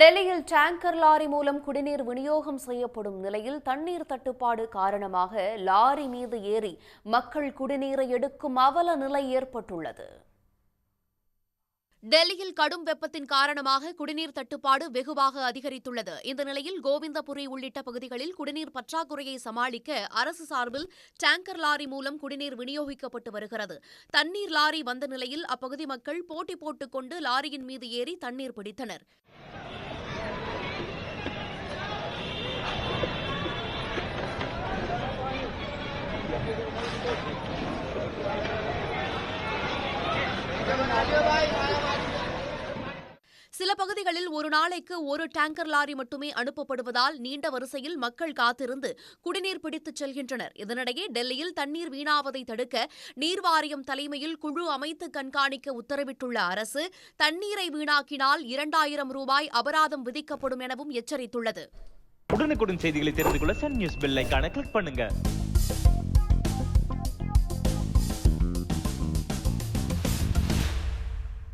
டெல்லியில் tanker lorry மூலம் குடிநீர் விநியோகம் செய்யப்படும் நிலையில் தண்ணீர் தட்டுப்பாடு காரணமாக லாரி மீது ஏறி மக்கள் குடிநீரை எடுக்கும் அவல நிலை ஏற்பட்டுள்ளது. டெல்லியில் கடும் வெப்பத்தின் காரணமாக குடிநீர் தட்டுப்பாடு வெகுவாக அதிகரித்துள்ளது. இந்த நிலையில் கோவிந்தபுரி உள்ளிட்ட பகுதிகளில் குடிநீர் பற்றாக்குறையை சமாளிக்க அரசு சார்பில் டேங்கர் லாரி மூலம் குடிநீர் விநியோகிக்கப்பட்டு வருகிறது. தண்ணீர் லாரி வந்த நிலையில் அப்பகுதி மக்கள் போட்டி போட்டுக் கொண்டு லாரியின் மீது ஏறி தண்ணீர் பிடித்தனர். சில பகுதிகளில் ஒரு நாளைக்கு ஒரு டேங்கர் லாரி மட்டுமே அனுப்பப்படுவதால் நீண்ட வரிசையில் மக்கள் காத்திருந்து குடிநீர் பிடித்துச் செல்கின்றனர். இதனிடையே டெல்லியில் தண்ணீர் வீணாவதை தடுக்க நீர் வாரியம் தலைமையில் குழு அமைத்து கண்காணிக்க உத்தரவிட்டுள்ள அரசு தண்ணீரை வீணாக்கினால் இரண்டாயிரம் ரூபாய் அபராதம் விதிக்கப்படும் எனவும் எச்சரித்துள்ளது. உடனுக்குடன் செய்திகளை தெரிந்து கொள்ள சன் நியூஸ் பெல் கிளிக் பண்ணுங்க.